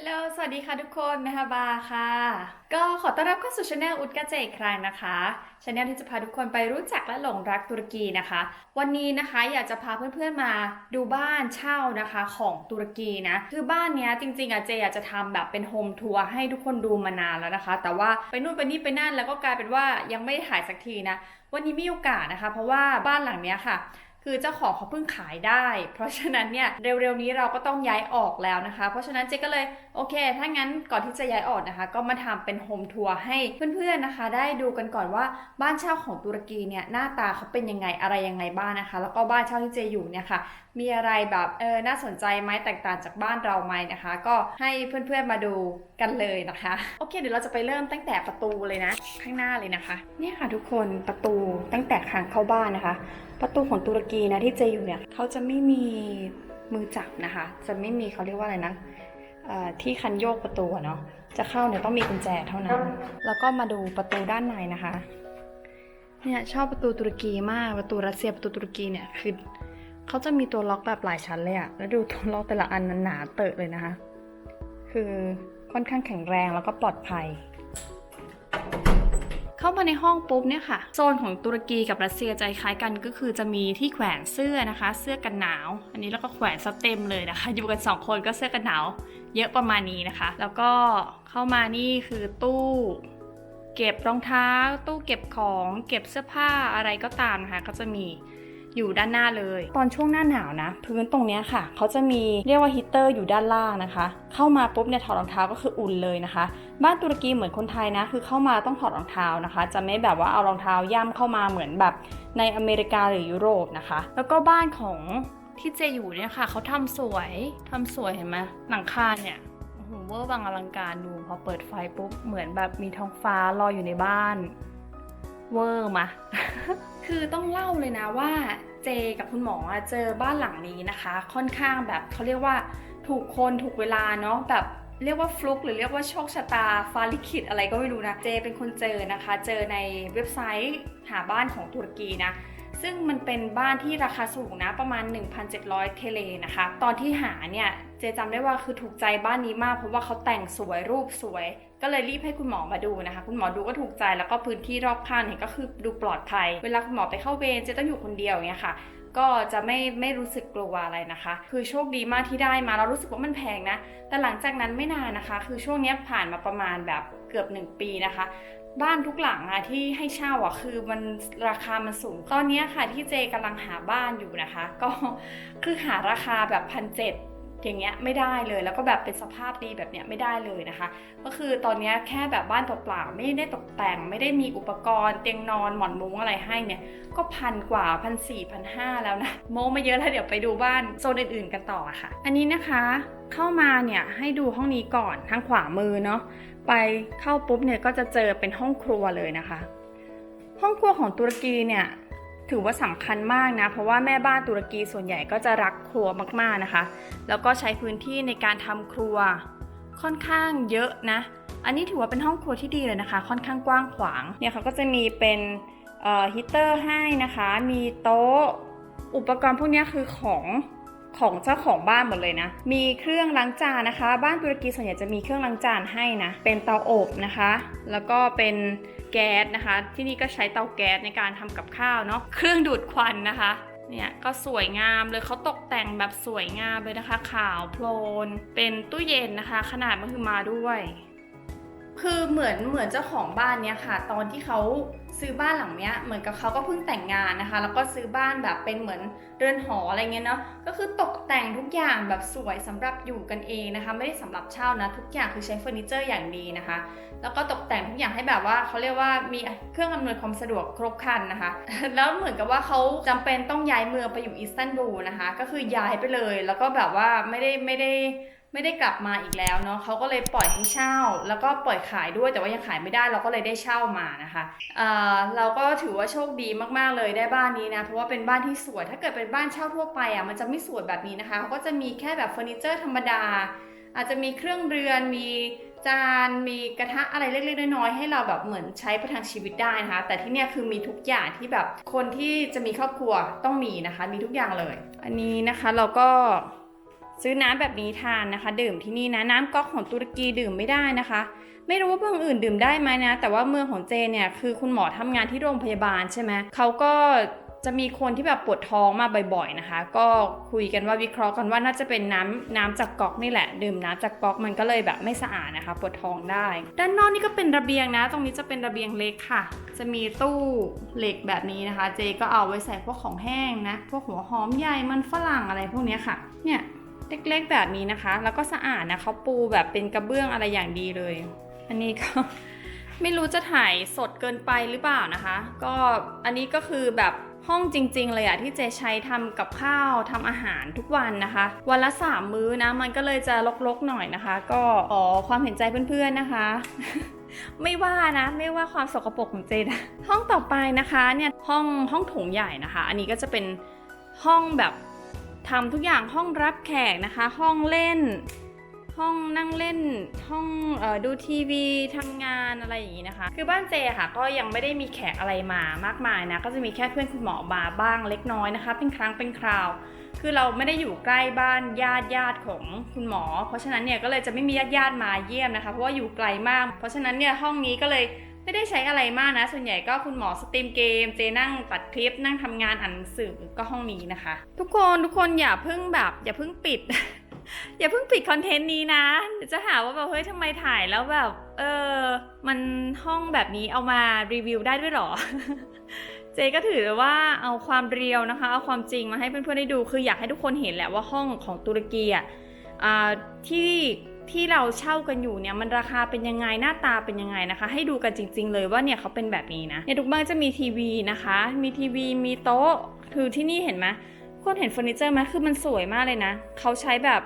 ฮัลโหล สวัสดีค่ะทุกคนนะคะบาค่ะ ก็ขอต้อนรับเข้าสู่ช anel อุดกาเจอีกครั้งนะคะช anel ที่จะพาทุกคนไปรู้จักและหลงรักตุรกีนะคะ วันนี้นะคะอยากจะพาเพื่อนๆมาดูบ้านเช่านะคะของตุรกีนะ คือบ้านเนี้ยจริงๆอะเจอยากจะทำแบบเป็นโฮมทัวร์ให้ทุกคนดูมานานแล้วนะคะ แต่ว่าไปนู่นไปนี่ไปนั่นแล้วก็กลายเป็นว่ายังไม่ได้ถ่ายสักทีนะ วันนี้มีโอกาสนะคะ เพราะว่าบ้านหลังเนี้ยค่ะ คือเจ้าของเขาเพิ่งขายได้ เพราะฉะนั้นเนี่ยเร็วๆนี้เราก็ต้องย้ายออกแล้วนะคะ เพราะฉะนั้นเจ๊ก็เลยโอเค ถ้างั้นก่อนที่จะย้ายออกนะคะ ก็มาทำเป็นโฮมทัวร์ให้เพื่อนๆนะคะ ได้ดูกันก่อนว่าบ้านเช่าของตุรกีเนี่ยหน้าตาเขาเป็นยังไงอะไรยังไงบ้างนะคะ แล้วก็บ้านเช่าที่เจอยู่เนี่ยค่ะมีอะไรแบบเออน่าสนใจไหมแตกต่างจากบ้านเราไหมนะคะ ก็ให้เพื่อนๆมาดูกันเลยนะคะ โอเค เดี๋ยวเราจะไปเริ่มตั้งแต่ประตูเลยนะ ข้างหน้าเลยนะคะ เนี่ยค่ะทุกคนประตูตั้งแต่ทางเข้าบ้านนะคะ ประตูของตุรกีนะที่เจอยู่เนี่ยเขาจะไม่มีมือจับนะคะ จะไม่มีเขาเรียกว่าอะไรนะเอ่อที่คันโยกประตูอะเนาะจะเข้าเนี่ยต้องมีกุญแจเท่านั้น แล้วก็มาดูประตูด้านในนะคะเนี่ยชอบประตูตุรกีมากประตูรัสเซียประตูตุรกีเนี่ยคือเขาจะมีตัวล็อกแบบหลายชั้นเลยอะแล้วดูตัวล็อกแต่ละอันมันหนาเตอะเลยนะคะ คือค่อนข้างแข็งแรงแล้วก็ปลอดภัย เข้ามาในห้องปุ๊บเนี่ยค่ะ โซนของตุรกีกับรัสเซียใจคล้ายกันก็คือจะมีที่แขวนเสื้อนะคะ เสื้อกันหนาว อันนี้แล้วก็แขวนซะเต็มเลยนะคะ อยู่กันสองคนก็เสื้อกันหนาว เยอะประมาณนี้นะคะ แล้วก็เข้ามานี่คือตู้เก็บรองเท้า ตู้เก็บของ เก็บเสื้อผ้าอะไรก็ตามนะคะ ก็จะมี อยู่ด้านหน้าเลย ตอนช่วงหน้าหนาวนะ พื้นตรงเนี้ยค่ะ เขาจะมีเรียกว่าฮีตเตอร์อยู่ด้านล่างนะคะ เข้ามาปุ๊บเนี่ยถอดรองเท้าก็คืออุ่นเลยนะคะ บ้านตุรกีเหมือนคนไทยนะ คือเข้ามาต้องถอดรองเท้านะคะ จะไม่แบบว่าเอารองเท้าย่ำเข้ามาเหมือนแบบในอเมริกาหรือยุโรปนะคะ แล้วก็บ้านของที่เจอยู่เนี่ยค่ะเขาทำสวยทำสวยเห็นไหมหลังคาเนี่ยโอ้โหเวอร์วังอลังการดูพอเปิดไฟปุ๊บเหมือนแบบมีท้องฟ้าลอยอยู่ในบ้าน เวอร์มาคือต้องเล่าเลยนะว่าเจกับคุณหมอเจอบ้านหลังนี้นะคะ ค่อนข้างแบบเขาเรียกว่าถูกคนถูกเวลาเนาะแบบเรียกว่าฟลุกหรือเรียกว่าโชคชะตาฟ้าลิขิตอะไรก็ไม่รู้นะ เจเป็นคนเจอนะคะ เจอในเว็บไซต์หาบ้านของตุรกีนะ ซึ่งมันเป็นบ้านที่ราคาสูงนะประมาณ 1,700 เทเลนะคะ ตอนที่หาเนี่ยเจจำได้ว่าคือถูกใจบ้านนี้มาก เพราะว่าเขาแต่งสวยรูปสวย ก็เลยรีบให้คุณหมอมาดูนะคะ คุณหมอดูก็ถูกใจแล้วก็พื้นที่รอบข้างเนี่ยก็คือดูปลอดภัย เวลาคุณหมอไปเข้าเวรเจต้องอยู่คนเดียวเงี้ยค่ะก็จะไม่ไม่รู้สึกกลัวอะไรนะคะ คือโชคดีมากที่ได้มาเรารู้สึกว่ามันแพงนะ แต่หลังจากนั้นไม่นานนะคะ คือช่วงนี้ผ่านมาประมาณแบบเกือบ 1 ปีนะคะ บ้านทุกหลังอะที่ให้เช่าอะคือมันราคามันสูง ตอนนี้ค่ะที่เจกำลังหาบ้านอยู่นะคะ ก็คือหาราคาแบบพันเจ็ดอย่างเงี้ยไม่ได้เลยแล้วก็แบบเป็นสภาพดีแบบเนี้ยไม่ได้เลยนะคะ ก็คือตอนนี้แค่แบบบ้านเปล่าๆไม่ได้ตกแต่ง ไม่ได้มีอุปกรณ์เตียงนอนหมอนมุ้งอะไรให้เนี่ยก็พันกว่าพันสี่พันห้าแล้วนะโมมาเยอะแล้วเดี๋ยวไปดูบ้านโซนอื่นๆกันต่อค่ะ อันนี้นะคะเข้ามาเนี่ยให้ดูห้องนี้ก่อนทางขวามือเนาะ ไปเข้าปุ๊บเนี่ยก็จะเจอเป็นห้องครัวเลยนะคะ ห้องครัวของตุรกีเนี่ยถือว่าสำคัญมากนะ เพราะว่าแม่บ้านตุรกีส่วนใหญ่ก็จะรักครัวมากๆนะคะ แล้วก็ใช้พื้นที่ในการทำครัวค่อนข้างเยอะนะ อันนี้ถือว่าเป็นห้องครัวที่ดีเลยนะคะ ค่อนข้างกว้างขวางเนี่ยเขาก็จะมีเป็นฮีเตอร์ให้นะคะ มีโต๊ะ อุปกรณ์พวกนี้คือของ ของเจ้าของบ้านหมดเลยนะ มีเครื่องล้างจานนะคะ บ้านตุรกีส่วนใหญ่จะมีเครื่องล้างจานให้นะ เป็นเตาอบนะคะ แล้วก็เป็นแก๊สนะคะ ที่นี่ก็ใช้เตาแก๊สในการทำกับข้าวเนาะ เครื่องดูดควันนะคะ เนี่ยก็สวยงามเลยเขาตกแต่งแบบสวยงามเลยนะคะ ขาวโพลน เป็นตู้เย็นนะคะ ขนาดมันคือมาด้วย คือเหมือนเหมือนเจ้าของบ้านเนี้ยค่ะ ตอนที่เขาซื้อบ้านหลังเนี้ยเหมือนกับเขาก็เพิ่งแต่งงานนะคะ แล้วก็ซื้อบ้านแบบเป็นเหมือนเรือนหออะไรเงี้ยเนาะก็คือตกแต่งทุกอย่างแบบสวยสำหรับอยู่กันเองนะคะ ไม่ได้สำหรับเช่านะ ทุกอย่างคือใช้เฟอร์นิเจอร์อย่างดีนะคะ แล้วก็ตกแต่งทุกอย่างให้แบบว่าเขาเรียกว่ามีเครื่องอำนวยความสะดวกครบครันนะคะ แล้วเหมือนกับว่าเขาจำเป็นต้องย้ายเมืองไปอยู่อิสตันบูลนะคะ ก็คือย้ายไปเลย แล้วก็แบบว่าไม่ได้ไม่ได้ ไม่ได้กลับมาอีกแล้วเนาะเขาก็เลยปล่อยให้เช่า แล้วก็ปล่อยขายด้วยแต่ว่ายังขายไม่ได้เราก็เลยได้เช่ามานะคะเอ่อเราก็ถือว่าโชคดีมากๆเลยได้บ้านนี้นะเพราะว่าเป็นบ้านที่สวยถ้าเกิดเป็นบ้านเช่าทั่วไปอะมันจะไม่สวยแบบนี้นะคะเขาก็จะมีแค่แบบเฟอร์นิเจอร์ธรรมดา อาจจะมีเครื่องเรือนมีจานมีกระทะอะไรเล็กๆน้อยๆให้เราแบบเหมือนใช้ประทังชีวิตได้นะคะ แต่ที่เนี่ยคือมีทุกอย่างที่แบบคนที่จะมีครอบครัวต้องมีนะคะ มีทุกอย่างเลย อันนี้นะคะเราก็ ซื้อน้ำแบบนี้ทานนะคะ ดื่มที่นี่นะน้ำก๊อกของตุรกีดื่มไม่ได้นะคะ ไม่รู้ว่าเมืองอื่นดื่มได้ไหมนะ แต่ว่าเมืองของเจเนี่ยคือคุณหมอทำงานที่โรงพยาบาลใช่ไหมเขาก็จะมีคนที่แบบปวดท้องมาบ่อยๆนะคะ ก็คุยกันว่าวิเคราะห์กันว่าน่าจะเป็นน้ำน้ำจากก๊อกนี่แหละ ดื่มน้ำจากก๊อกมันก็เลยแบบไม่สะอาดนะคะ ปวดท้องได้ ด้านนอกนี่ก็เป็นระเบียงนะ ตรงนี้จะเป็นระเบียงเล็กค่ะ จะมีตู้เหล็กแบบนี้นะคะ เจก็เอาไว้ใส่พวกของแห้งนะ พวกหัวหอมใหญ่มันฝรั่งอะไรพวกนี้ค่ะ เนี่ย เล็กๆแบบนี้นะคะ แล้วก็สะอาดนะเขาปูแบบเป็นกระเบื้องอะไรอย่างดีเลย อันนี้ก็ไม่รู้จะถ่ายสดเกินไปหรือเปล่านะคะ ก็อันนี้ก็คือแบบห้องจริง ๆ เลยอะที่เจใช้ทำกับข้าวทำอาหารทุกวันนะคะ วันละสามมื้อนะ มันก็เลยจะลกๆหน่อยนะคะ ก็ขอความเห็นใจเพื่อนๆนะคะ ไม่ว่านะ ไม่ว่าความสกปรกของเจนะห้องต่อไปนะคะเนี่ยห้องห้องถงใหญ่นะคะ อันนี้ก็จะเป็นห้องแบบ ทำทุกอย่างห้องรับแขกนะคะ ห้องเล่น ห้องนั่งเล่น ห้องออดูทีวีทำงานอะไรอย่างนี้นะคะ คือบ้านเจค่ะ ก็ยังไม่ได้มีแขกอะไรมามากมายนะ ก็จะมีแค่เพื่อนคุณหมอมาบ้างเล็กน้อยนะคะ เป็นครั้งเป็นคราว คือเราไม่ได้อยู่ใกล้บ้านญาติญาติของคุณหมอ เพราะฉะนั้นเนี่ยก็เลยจะไม่มีญาติญาติมาเยี่ยมนะคะ เพราะว่าอยู่ไกลมาก เพราะฉะนั้นเนี่ยห้องนี้ก็เลย ไม่ได้ใช้อะไรมากนะ ส่วนใหญ่ก็คุณหมอสตรีมเกม เจนั่งตัดคลิปนั่งทำงานอ่านหนังสือก็ห้องนี้นะคะ ทุกคนทุกคนอย่าเพิ่งแบบ อย่าเพิ่งปิด อย่าเพิ่งปิดคอนเทนต์นี้นะเดี๋ยวจะหาว่าแบบเฮ้ยทำไมถ่ายแล้วแบบเออมันห้องแบบนี้เอามารีวิวได้ด้วยหรอ เจก็ถือว่าเอาความเรียวนะคะเอาความจริงมาให้เพื่อนๆได้ดูคืออยากให้ทุกคนเห็นแหละว่าห้องของตุรกีอะที่ ที่เราเช่ากันอยู่เนี่ยมันราคาเป็นยังไงหน้าตาเป็นยังไงนะคะ ให้ดูกันจริง ๆ เลยว่าเนี่ยเขาเป็นแบบนี้นะเนี่ยทุกบ้านจะมีทีวีนะคะ มีทีวีมีโต๊ะคือที่นี่เห็นไหมทุกคนเห็นเฟอร์นิเจอร์ไหมคือมันสวยมากเลยนะเขาใช้แบบ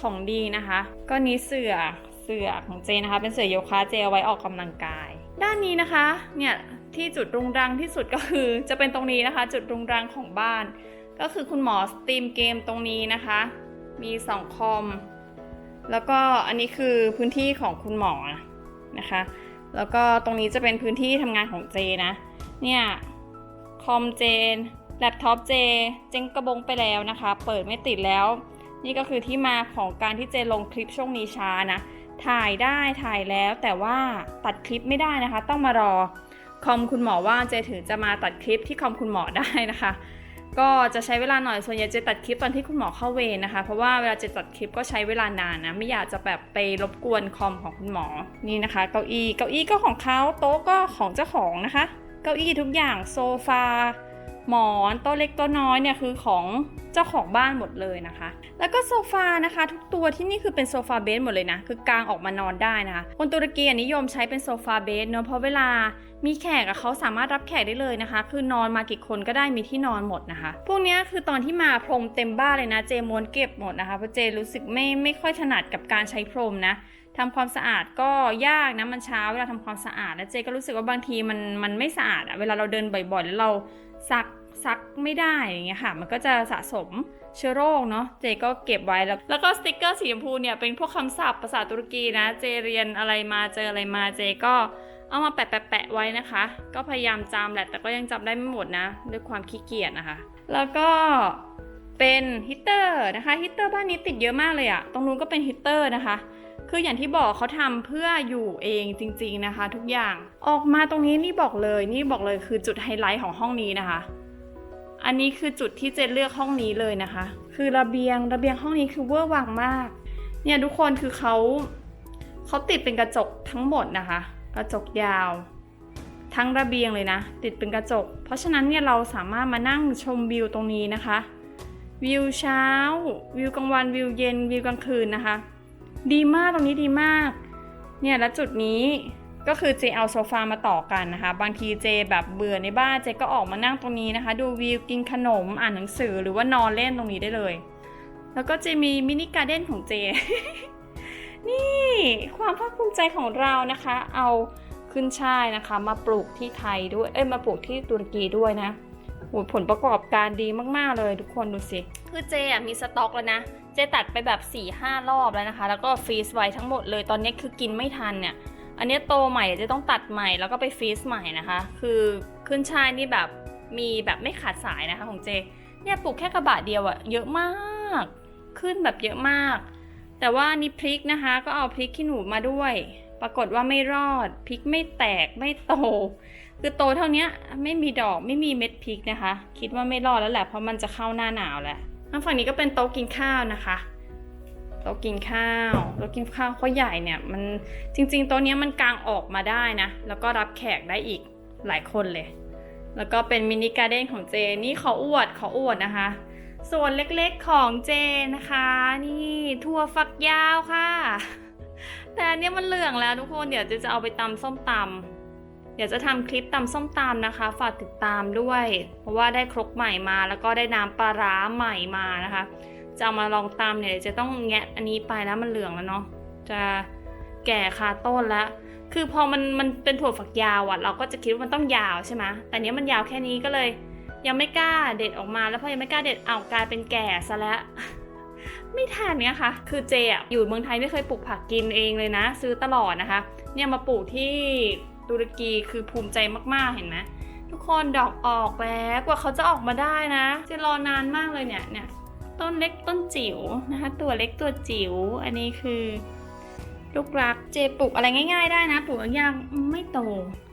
ของดีนะคะ ก็นี้เสือเสือของเจนะคะ เป็นเสือโยคะเจเอาไว้ออกกำลังกาย ด้านนี้นะคะเนี่ยที่จุดรุงรังที่สุดก็คือ จะเป็นตรงนี้นะคะ จุดรุงรังของบ้าน ก็คือคุณหมอสตรีมเกมตรงนี้นะคะ มีสองคอม แล้วก็อันนี้คือพื้นที่ของคุณหมอนะคะ แล้วก็ตรงนี้จะเป็นพื้นที่ทำงานของเจนะ เนี่ยคอมเจนแล็ปท็อปเจ เจ๊งกระบงไปแล้วนะคะ เปิดไม่ติดแล้ว นี่ก็คือที่มาของการที่เจลงคลิปช่วงนี้ช้านะ ถ่ายได้ถ่ายแล้วแต่ว่าตัดคลิปไม่ได้นะคะ ต้องมารอคอมคุณหมอว่างเจถึงจะมาตัดคลิปที่คอมคุณหมอได้นะคะ ก็จะใช้เวลาหน่อยส่วนใหญ่เจตัดคลิปตอนที่คุณหมอเข้าเวรนะคะ เพราะว่าเวลาเจตัดคลิปก็ใช้เวลานานนะ ไม่อยากจะแบบไปรบกวนคอมของคุณหมอนี่นะคะ เก้าอี้เก้าอี้ก็ของเขาโต๊ะก็ของเจ้าของนะคะ เก้าอี้ทุกอย่างโซฟาหมอนโต๊ะเล็กโต๊ะน้อยเนี่ยคือของเจ้าของบ้านหมดเลยนะคะ แล้วก็โซฟานะคะ ทุกตัวที่นี่คือเป็นโซฟาเบสหมดเลยนะ คือกางออกมานอนได้นะคะคนตุรกีนิยมใช้เป็นโซฟาเบสเนอะเพราะเวลา มีแขกอะเขาสามารถรับแขกได้เลยนะคะ คือนอนมากี่คนก็ได้มีที่นอนหมดนะคะ พวกนี้คือตอนที่มาพรมเต็มบ้านเลยนะ เจมวนเก็บหมดนะคะเพราะเจรู้สึกไม่ไม่ค่อยถนัดกับการใช้พรมนะทำความสะอาดก็ยากนะมันเช้าเวลาทำความสะอาดแล้วเจก็รู้สึกว่าบางทีมันมันไม่สะอาดอะเวลาเราเดินบ่อยๆแล้วเราซักซักไม่ได้อย่างเงี้ยค่ะ มันก็จะสะสมเชื้อโรคเนาะ เจก็เก็บไว้แล้ว แล้วก็สติกเกอร์สีชมพูเนี่ยเป็นพวกคำศัพท์ภาษาตุรกีนะ เจเรียนอะไรมาเจออะไรมา เจก็ เอามาแปะแปะแปะไว้นะคะ ก็พยายามจำแหละแต่ก็ยังจำได้ไม่หมดนะด้วยความขี้เกียจนะคะ แล้วก็เป็นฮีตเตอร์นะคะฮีตเตอร์บ้านนี้ติดเยอะมากเลยอะตรงนู้นก็เป็นฮีตเตอร์นะคะคืออย่างที่บอกเขาทำเพื่ออยู่เองจริงๆนะคะ ทุกอย่างออกมาตรงนี้นี่บอกเลยนี่บอกเลยคือจุดไฮไลท์ของห้องนี้นะคะ อันนี้คือจุดที่เจนเลือกห้องนี้เลยนะคะ คือระเบียงระเบียงห้องนี้คือเวอร์วังมาก เนี่ยทุกคนคือเขาเขาติดเป็นกระจกทั้งหมดนะคะ กระจกยาว ทั้งระเบียงเลยนะ ติดเป็นกระจก เพราะฉะนั้นเนี่ยเราสามารถมานั่งชมวิวตรงนี้นะคะ วิวเช้า วิวกลางวัน วิวเย็น วิวกลางคืนนะคะ ดีมากตรงนี้ดีมาก เนี่ยแล้วจุดนี้ก็คือเจเอาโซฟามาต่อกันนะคะ บางทีเจแบบเบื่อในบ้านเจก็ออกมานั่งตรงนี้นะคะ ดูวิวกินขนมอ่านหนังสือหรือว่านอนเล่นตรงนี้ได้เลย แล้วก็เจมีมินิการ์เด้นของเจ นี่ความภาคภูมิใจของเรานะคะ เอาขึ้นช่ายนะคะ มาปลูกที่ไทยด้วย เอ้ยมาปลูกที่ตุรกีด้วยนะโหผลประกอบการดีมากๆเลยทุกคนดูสิ คือเจอะมีสต็อกแล้วนะ เจตัดไปแบบ4ี่ห้ารอบแล้วนะคะ แล้วก็ฟรีซไว้ทั้งหมดเลย ตอนนี้คือกินไม่ทันเนี่ย อันนี้โตใหม่เจะต้องตัดใหม่แล้วก็ไปฟรีซใหม่นะคะ คือขึ้นช่ายนี่แบบมีแบบไม่ขาดสายนะคะของเจ เนี่ยปลูกแค่กระบะเดียวอะเยอะมาก ขึ้นแบบเยอะมาก แต่ว่านี่พริกนะคะ ก็เอาพริกขี้หนูมาด้วย ปรากฏว่าไม่รอด พริกไม่แตกไม่โต คือโตเท่านี้ไม่มีดอกไม่มีเม็ดพริกนะคะ คิดว่าไม่รอดแล้วแหละเพราะมันจะเข้าหน้าหนาวแล้วทางฝั่งนี้ก็เป็นโต๊ะกินข้าวนะคะโต๊ะกินข้าวโต๊ะกินข้าวเขาใหญ่เนี่ยมันจริงๆโต๊ะนี้มันกางออกมาได้นะ แล้วก็รับแขกได้อีกหลายคนเลย แล้วก็เป็นมินิการ์เด้นของเจนี่เขาอวดเขาอวดนะคะ ส่วนเล็กๆของเจนะคะ นี่ถั่วฝักยาวค่ะ แต่อันนี้มันเหลืองแล้วทุกคนเดี๋ยวเจจะเอาไปตำส้มตำเดี๋ยวจะทำคลิปตำส้มตำนะคะ ฝากติดตามด้วย เพราะว่าได้ครกใหม่มาแล้วก็ได้น้ำปลาร้าใหม่มานะคะ จะเอามาลองตำเนี่ยจะต้องแงะอันนี้ไปแล้วมันเหลืองแล้วเนาะจะแก่คาต้นแล้วคือพอมันมันเป็นถั่วฝักยาวอะ่ะ เราก็จะคิดว่ามันต้องยาวใช่ไหมแต่เนี้ยมันยาวแค่นี้ก็เลย ยังไม่กล้าเด็ดออกมา แล้วพอยังไม่กล้าเด็ดเอากลายเป็นแก่ซะแล้วไม่ทันเนี่ยค่ะ คือเจอะอยู่เมืองไทยไม่เคยปลูกผักกินเองเลยนะ ซื้อตลอดนะคะ เนี่ยมาปลูกที่ตุรกีคือภูมิใจมากๆเห็นไหมทุกคนดอกออกแล้วกว่าเขาจะออกมาได้นะจะรอนานมากเลยเนี่ยเนี่ยต้นเล็กต้นจิ๋วนะคะ ตัวเล็กตัวจิ๋วอันนี้คือ ลูกรักเจปลูกอะไรง่ายๆได้นะปลูกยากไม่โต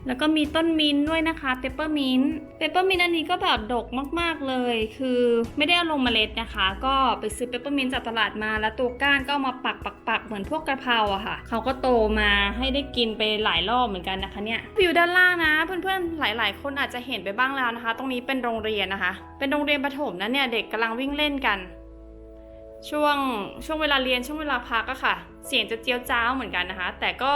แล้วก็มีต้นมินด้วยนะคะเปเปอร์มินท์เปเปอร์มินท์อันนี้ก็แบบดกมากๆเลย คือไม่ได้เอาลงเมล็ดนะคะ ก็ไปซื้อเปเปอร์มินท์จากตลาดมาแล้วตัวก้านก็เอามาปักปักปักเหมือนพวกกระเพราอะค่ะ เขาก็โตมาให้ได้กินไปหลายรอบเหมือนกันนะคะเนี่ยวิวด้านล่างนะ เพื่อนๆหลาย ๆ คนอาจจะเห็นไปบ้างแล้วนะคะ ตรงนี้เป็นโรงเรียนนะคะ เป็นโรงเรียนประถมนะเนี่ยเด็กกำลังวิ่งเล่นกัน ช่วงช่วงเวลาเรียนช่วงเวลาพักอะค่ะ เสียงจะเจียวจ้าวเหมือนกันนะคะ แต่ก็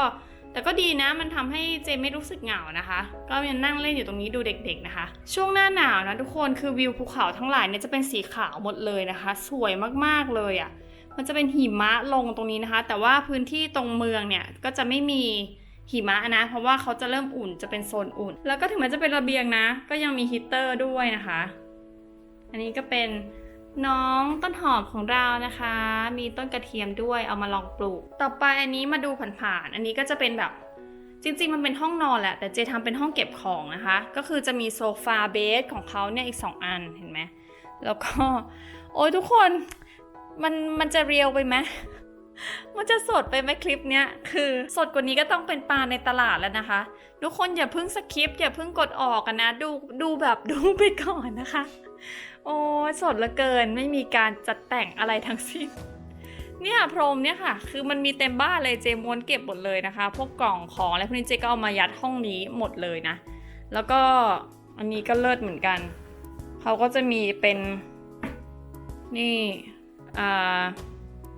แต่ก็ดีนะมันทำให้เจไม่รู้สึกเหงานะคะ ก็ยังนั่งเล่นอยู่ตรงนี้ดูเด็กๆนะคะ ช่วงหน้าหนาวนะทุกคนคือวิวภูเขาทั้งหลายเนี่ยจะเป็นสีขาวหมดเลยนะคะ สวยมากๆเลยอะมันจะเป็นหิมะลงตรงนี้นะคะ แต่ว่าพื้นที่ตรงเมืองเนี่ยก็จะไม่มีหิมะนะ เพราะว่าเขาจะเริ่มอุ่นจะเป็นโซนอุ่น แล้วก็ถึงแม้จะเป็นระเบียงนะ ก็ยังมีฮีเตอร์ด้วยนะคะ อันนี้ก็เป็น น้องต้นหอมของเรานะคะ มีต้นกระเทียมด้วยเอามาลองปลูก ต่อไปอันนี้มาดูผ่านๆอันนี้ก็จะเป็นแบบจริงๆ มันเป็นห้องนอนแหละ แต่เจทำเป็นห้องเก็บของนะคะ ก็คือจะมีโซฟาเบสของเขาเนี่ยอีก 2 อันเห็นไหมแล้วก็ โอ้ยทุกคนมันมันจะเรียวไปไหมมันจะสดไปไหมคลิปเนี้ยคือสดกว่านี้ก็ต้องเป็นปลาในตลาดแล้วนะคะ ทุกคนอย่าเพิ่งสคิปอย่าเพิ่งกดออกกันนะ ดูดูแบบดูไปก่อนนะคะ โอ้สดเหลือเกินไม่มีการจัดแต่งอะไรทั้งสิ้น เนี่ยพรมเนี่ยค่ะ คือมันมีเต็มบ้านเลยเจมวนเก็บหมดเลยนะคะ พวกกล่องของอะไรพวกนี้เจก็เอามายัดห้องนี้หมดเลยนะ แล้วก็อันนี้ก็เลิศเหมือนกัน เขาก็จะมีเป็นนี่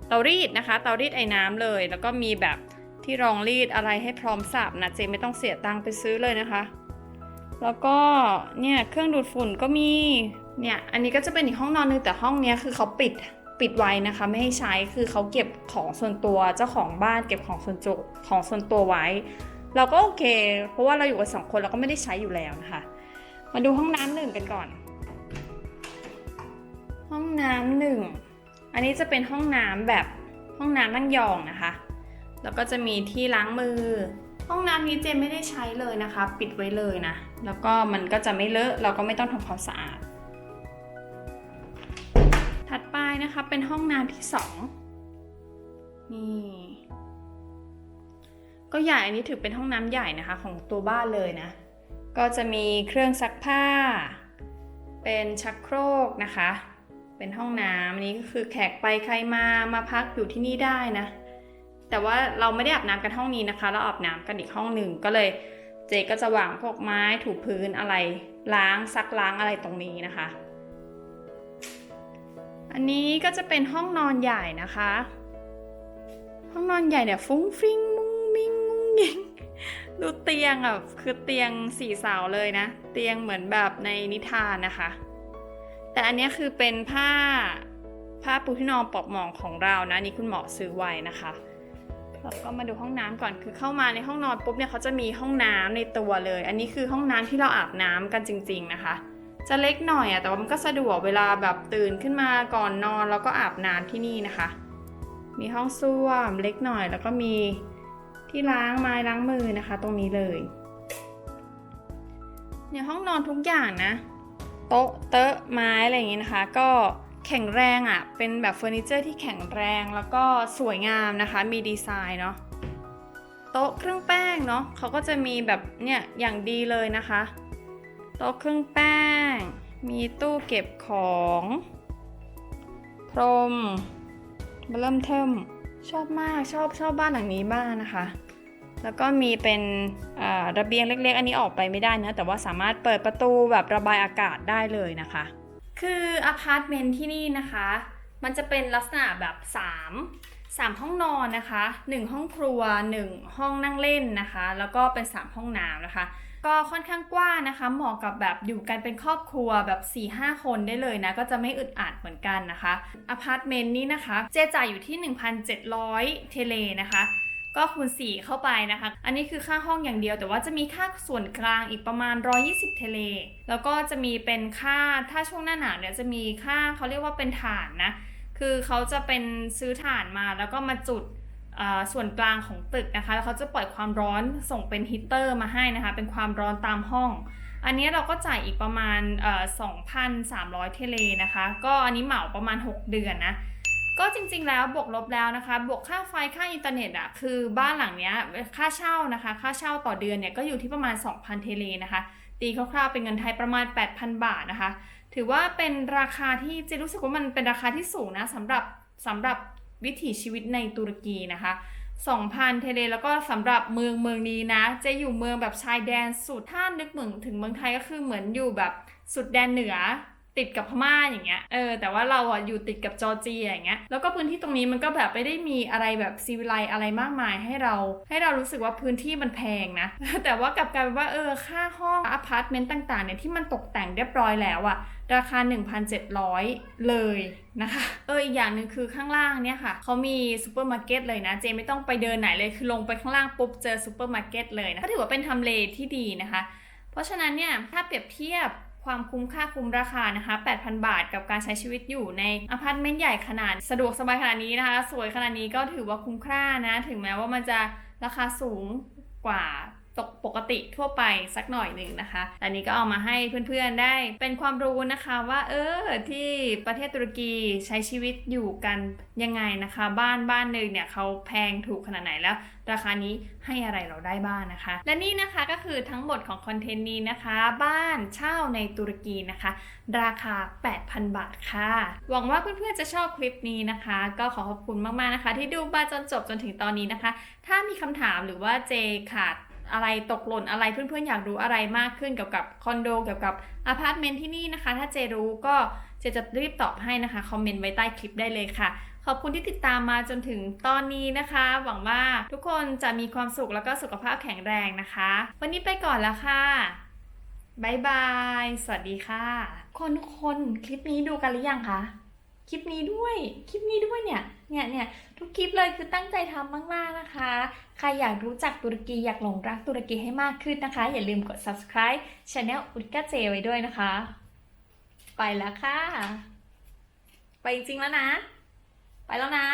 เตารีดนะคะ เตารีดไอ้น้ำเลย แล้วก็มีแบบที่รองรีดอะไรให้พร้อมสับนะเจไม่ต้องเสียตังค์ไปซื้อเลยนะคะ แล้วก็เนี่ยเครื่องดูดฝุ่นก็มี เนี่ย อันนี้ก็จะเป็นอีกห้องนอนนึงแต่ห้องนี้คือเขาปิดปิดไว้นะคะ ไม่ให้ใช้คือเขาเก็บของส่วนตัวเจ้าของบ้านเก็บของส่วนตัวของส่วนตัวไว้ เราก็โอเค เพราะว่าเราอยู่กันสองคนเราก็ไม่ได้ใช้อยู่แล้วนะคะ มาดูห้องน้ำหนึ่งกันก่อน ห้องน้ำหนึ่งอันนี้จะเป็นห้องน้ำแบบห้องน้ำนั่งยองนะคะ แล้วก็จะมีที่ล้างมือ ห้องน้ำนี้เจนไม่ได้ใช้เลยนะคะ ปิดไว้เลยนะ แล้วก็มันก็จะไม่เลอะเราก็ไม่ต้องทำความสะอาด นะคะ เป็นห้องน้ำที่สองนี่ ก็ใหญ่อันนี้ถือเป็นห้องน้ำใหญ่นะคะของตัวบ้านเลยนะ ก็จะมีเครื่องซักผ้า เป็นชักโครกนะคะ เป็นห้องน้ำอันนี้ก็คือแขกไปใครมามาพักอยู่ที่นี่ได้นะ แต่ว่าเราไม่ได้อาบน้ำกันห้องนี้นะคะ เราอาบน้ำกันอีกห้องหนึ่งก็เลยเจก็จะวางพวกไม้ถูพื้นอะไรล้างซักล้างอะไรตรงนี้นะคะ อันนี้ก็จะเป็นห้องนอนใหญ่นะคะ ห้องนอนใหญ่เนี่ย ฟุ้งฟิ้งมุ้งมิ้งมุ้งยิงดูเตียงอะคือเตียงสี่เสาเลยนะ เตียงเหมือนแบบในนิทานนะคะ แต่อันนี้คือเป็นผ้าผ้าปูที่นอนปลอกหมอนของเรานะนี่คุณหมอซื้อไว้นะคะเราก็มาดูห้องน้ำก่อนคือเข้ามาในห้องนอนปุ๊บเนี่ยเขาจะมีห้องน้ำในตัวเลย อันนี้คือห้องน้ำที่เราอาบน้ำกันจริง ๆนะคะ จะเล็กหน่อยอะแต่ว่ามันก็สะดวกเวลาแบบตื่นขึ้นมาก่อนนอนแล้วก็อาบน้ำที่นี่นะคะ มีห้องส้วมเล็กหน่อย แล้วก็มีที่ล้างไม้ล้างมือนะคะ ตรงนี้เลยเนี่ยห้องนอนทุกอย่างนะโต๊ะเต๊ะไม้อะไรอย่างงี้นะคะ ก็แข็งแรงอะ่ะเป็นแบบเฟอร์นิเจอร์ที่แข็งแรงแล้วก็สวยงามนะคะ มีดีไซน์เนาะโต๊ะเครื่องแป้งเนาะเขาก็จะมีแบบเนี่ยอย่างดีเลยนะคะ ต๊ะเครื่องแป้ง มีตู้เก็บของ พรมเริ่มเทิมชอบมากชอบชอบบ้านหลังนี้มากนะคะ แล้วก็มีเป็นระเบียงเล็ก ๆ อันนี้ออกไปไม่ได้นะแต่ว่าสามารถเปิดประตูแบบระบายอากาศได้เลยนะคะ คืออพาร์ตเมนต์ที่นี่นะคะ มันจะเป็นลักษณะแบบ 3 3 ห้องนอนนะคะ 1 ห้องครัว 1 ห้องนั่งเล่นนะคะ แล้วก็เป็น 3 ห้องน้ำนะคะ ก็ค่อนข้างกว้างนะคะ เหมาะกับแบบอยู่กันเป็นครอบครัวแบบ 4-5 คนได้เลยนะ ก็จะไม่อึดอัดเหมือนกันนะคะอพาร์ตเมนต์นี้นะคะ เจจ่ายอยู่ที่ 1,700 เทเลนะคะก็คูณ 4 เข้าไปนะคะ อันนี้คือค่าห้องอย่างเดียว แต่ว่าจะมีค่าส่วนกลางอีกประมาณ 120 เทเล แล้วก็จะมีเป็นค่า ถ้าช่วงหน้าหนาวเนี่ยจะมีค่าเขาเรียกว่าเป็นถ่านนะ คือเขาจะเป็นซื้อถ่านมาแล้วก็มาจุด ส่วนกลางของตึกนะคะ แล้วเขาจะปล่อยความร้อนส่งเป็นฮีเตอร์มาให้นะคะ เป็นความร้อนตามห้อง อันนี้เราก็จ่ายอีกประมาณ 2,300 เทเลนะคะ ก็อันนี้เหมาประมาณ 6 เดือนนะ ก็จริงๆแล้วบวกลบแล้วนะคะ บวกค่าไฟค่าอินเทอร์เน็ตอะคือบ้านหลังเนี้ยค่าเช่านะคะ ค่าเช่าต่อเดือนเนี่ยก็อยู่ที่ประมาณ 2,000 เทเลนะคะ ตีคร่าวๆเป็นเงินไทยประมาณ 8,000 บาทนะคะ ถือว่าเป็นราคาที่เจรู้สึกว่ามันเป็นราคาที่สูงนะสำหรับสำหรับ วิถีชีวิตในตุรกีนะคะ2,000 เทเลแล้วก็สำหรับเมืองเมืองนี้นะ จะอยู่เมืองแบบชายแดนสุดถ้านึกเหมือนถึงเมืองไทยก็คือเหมือนอยู่แบบสุดแดนเหนือ ติดกับพม่าอย่างเงี้ย เออ แต่ว่าเราอะอยู่ติดกับจอร์เจียอย่างเงี้ย แล้วก็พื้นที่ตรงนี้มันก็แบบไม่ได้มีอะไรแบบซีวิไลอะไรมากมายให้เรา ให้เรารู้สึกว่าพื้นที่มันแพงนะ แต่ว่ากลับกลายเป็นว่าเออ ค่าห้องอพาร์ตเมนต์ต่างๆเนี่ยที่มันตกแต่งเรียบร้อยแล้วอะราคา 1,700 เลยนะคะ เออ อีกอย่างหนึ่งคือข้างล่างเนี่ยค่ะ เขามีซูเปอร์มาร์เก็ตเลยนะ เจไม่ต้องไปเดินไหนเลย คือลงไปข้างล่างปุ๊บเจอซูเปอร์มาร์เก็ตเลยนะก็ถือว่าเป็นทำเลที่ดีนะคะ เพราะฉะนั้นเนี่ย ถ้าเปรียบเทียบ ความคุ้มค่าคุ้มราคานะคะ 8,000 บาทกับการใช้ชีวิตอยู่ในอพาร์ตเมนต์ใหญ่ขนาด สะดวกสบายขนาดนี้นะคะ สวยขนาดนี้ก็ถือว่าคุ้มค่านะ ถึงแม้ว่ามันจะราคาสูงกว่า ตกปกติทั่วไปสักหน่อยหนึ่งนะคะแต่นี้ก็เอามาให้เพื่อนๆได้เป็นความรู้นะคะว่าเออที่ประเทศตุรกีใช้ชีวิตอยู่กันยังไงนะคะ บ้านบ้านหนึ่งเนี่ยเขาแพงถูกขนาดไหนแล้ว ราคานี้ให้อะไรเราได้บ้างนะคะ และนี่นะคะก็คือทั้งหมดของคอนเทนต์นี้นะคะ บ้านเช่าในตุรกีนะคะ ราคา 8,000 บาทค่ะ หวังว่าเพื่อนๆจะชอบคลิปนี้นะคะ ก็ขอขอบคุณมากๆนะคะ ที่ดูมาจนจบจนถึงตอนนี้นะคะ ถ้ามีคำถามหรือว่าเจขาด อะไรตกหล่นอะไรเพื่อนๆอยากรู้อะไรมากขึ้นเกี่ยวกับคอนโดเกี่ยวกับอพาร์ตเมนต์ที่นี่นะคะ ถ้าเจรู้ก็เจจะรีบตอบให้นะคะคอมเมนต์ไว้ใต้คลิปได้เลยค่ะ ขอบคุณที่ติดตามมาจนถึงตอนนี้นะคะ หวังว่าทุกคนจะมีความสุขแล้วก็สุขภาพแข็งแรงนะคะ วันนี้ไปก่อนแล้วค่ะบายบาย สวัสดีค่ะ คนคนคลิปนี้ดูกันหรือยังคะ คลิปนี้ด้วย คลิปนี้ด้วยเนี่ย เนี่ยเนี่ยทุกคลิปเลยคือตั้งใจทำมากๆนะคะ ใครอยากรู้จักตุรกีอยากหลงรักตุรกีให้มากขึ้นนะคะ อย่าลืมกด subscribe channel อุลกาเจไว้ด้วยนะคะ ไปแล้วค่ะ ไปจริงแล้วนะ ไปแล้วนะ